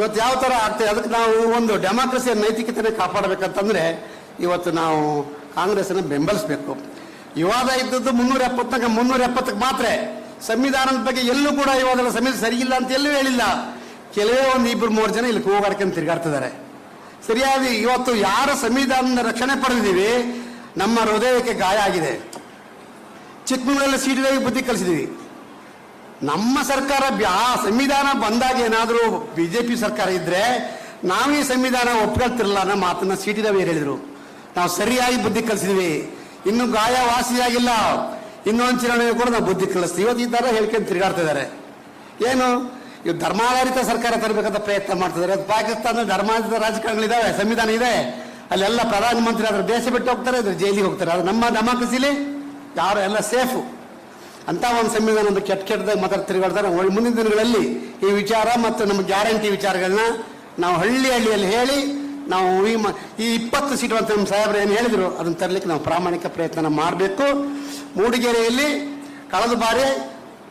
ಇವತ್ತು ಯಾವ ಥರ ಆಗ್ತದೆ? ಅದಕ್ಕೆ ನಾವು ಒಂದು ಡೆಮಾಕ್ರಸಿಯ ನೈತಿಕತೆಯನ್ನು ಕಾಪಾಡಬೇಕಂತಂದ್ರೆ ಇವತ್ತು ನಾವು ಕಾಂಗ್ರೆಸ್ಸನ್ನು ಬೆಂಬಲಿಸಬೇಕು. ವಿವಾದ ಇದ್ದದ್ದು ಮುನ್ನೂರ ಎಪ್ಪತ್ತಕ್ಕೆ ಮುನ್ನೂರ ಎಪ್ಪತ್ತಕ್ಕೆ ಮಾತ್ರ. ಸಂವಿಧಾನದ ಬಗ್ಗೆ ಎಲ್ಲೂ ಕೂಡ ಇವಾಗ ಸಂವಿಧಾನ ಸರಿ ಇಲ್ಲ ಅಂತ ಎಲ್ಲೂ ಹೇಳಿಲ್ಲ. ಕೆಲವೇ ಒಂದು ಇಬ್ಬರು ಮೂರು ಜನ ಇಲ್ಲಿ ಕೂಗಾಡ್ಕೊಂಡು ತಿರುಗಾಡ್ತಿದ್ದಾರೆ ಸರಿಯಾಗಿ ಇವತ್ತು ಯಾರ ಸಂವಿಧಾನದ ರಕ್ಷಣೆ ಪಡೆದಿದ್ದೀವಿ, ನಮ್ಮ ಹೃದಯಕ್ಕೆ ಗಾಯ ಆಗಿದೆ. ಚಿಕ್ಕಮಗಳೂರಲ್ಲಿ ಸೀಟಿದಾಗಿ ಬುದ್ಧಿ ಕಲಿಸಿದೀವಿ ನಮ್ಮ ಸರ್ಕಾರ ಆ ಸಂವಿಧಾನ ಬಂದಾಗ ಏನಾದರೂ ಬಿ ಜೆ ಪಿ ಸರ್ಕಾರ ಇದ್ದರೆ ನಾವು ಈ ಸಂವಿಧಾನ ಒಪ್ಕೊಳ್ತಿರಲ್ಲ ಅನ್ನೋ ಮಾತನ್ನ ಸಿಟಿ ರವಿ ಹೇಳಿದ್ರು. ನಾವು ಸರಿಯಾಗಿ ಬುದ್ಧಿ ಕಲಿಸಿದ್ವಿ. ಇನ್ನು ಗಾಯ ವಾಸಿಯಾಗಿಲ್ಲ ಇನ್ನೊಂದು ಚುನಾವಣೆ ಕೂಡ ನಾವು ಬುದ್ಧಿ ಕಲಿಸ್ತೀವಿ. ಇವತ್ತು ಈ ಥರ ಹೇಳ್ಕೊಂಡು ತಿರುಗಾಡ್ತಾ ಇದ್ದಾರೆ. ಏನು? ಇವು ಧರ್ಮಾಧಾರಿತ ಸರ್ಕಾರ ತರಬೇಕಂತ ಪ್ರಯತ್ನ ಮಾಡ್ತಿದ್ದಾರೆ ಅದು ಪಾಕಿಸ್ತಾನ ಧರ್ಮಾಧಾರಿತ ರಾಜಕಾರಣಗಳಿದ್ದಾವೆ ಸಂವಿಧಾನ ಇದೆ. ಅಲ್ಲೆಲ್ಲ ಪ್ರಧಾನಮಂತ್ರಿ ಆದ್ರೆ ದೇಶ ಬಿಟ್ಟು ಹೋಗ್ತಾರೆ ಇದ್ರ ಜೈಲಿಗೆ ಹೋಗ್ತಾರೆ. ಆದರೆ ನಮ್ಮ ಡೆಮಾಕ್ರಸಿಲಿ ಯಾರು? ಎಲ್ಲ ಸೇಫು. ಅಂತ ಒಂದು ಸಂವಿಧಾನ ಒಂದು ಕೆಟ್ಟ ಕೆಟ್ಟದಾಗ ಮಾತಾಡ್ ತಿರುಗಾಡ್ತಾರೆ. ಮುಂದಿನ ದಿನಗಳಲ್ಲಿ ಈ ವಿಚಾರ ಮತ್ತು ನಮ್ಮ ಗ್ಯಾರಂಟಿ ವಿಚಾರಗಳನ್ನ ನಾವು ಹಳ್ಳಿ ಹಳ್ಳಿಯಲ್ಲಿ ಹೇಳಿ ನಾವು ಈ ಇಪ್ಪತ್ತು ಸೀಟು ಅಂತ ನಮ್ಮ ಸಾಹೇಬರು ಏನು ಹೇಳಿದರು, ಅದನ್ನು ತರಲಿಕ್ಕೆ ನಾವು ಪ್ರಾಮಾಣಿಕ ಪ್ರಯತ್ನ ಮಾಡಬೇಕು. ಮೂಡಿಗೆರೆಯಲ್ಲಿ ಕಳೆದ ಬಾರಿ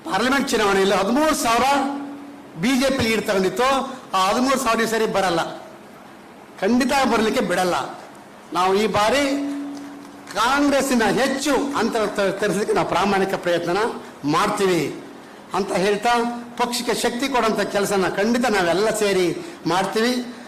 ಪಾರ್ಲಿಮೆಂಟ್ ಚುನಾವಣೆಯಲ್ಲಿ ಹದಿಮೂರು ಸಾವಿರ ಬಿ ಜೆ ಪಿ ಲೀಡ್ ತಗೊಂಡಿತ್ತು. ಆ ಹದಿಮೂರು ಸಾವಿರ ಸರಿ ಬರಲ್ಲ. ಖಂಡಿತ ಬರಲಿಕ್ಕೆ ಬಿಡಲ್ಲ. ನಾವು ಈ ಬಾರಿ ಕಾಂಗ್ರೆಸ್ಸಿನ ಹೆಚ್ಚು ಅಂತರ ತ- ತರಿಸಲಿಕ್ಕೆ ನಾವು ಪ್ರಾಮಾಣಿಕ ಪ್ರಯತ್ನ ಮಾಡ್ತೀವಿ ಅಂತ ಹೇಳ್ತಾ ಪಕ್ಷಕ್ಕೆ ಶಕ್ತಿ ಕೊಡುವಂಥ ಕೆಲಸನ ಖಂಡಿತ ನಾವೆಲ್ಲ ಸೇರಿ ಮಾಡ್ತೀವಿ.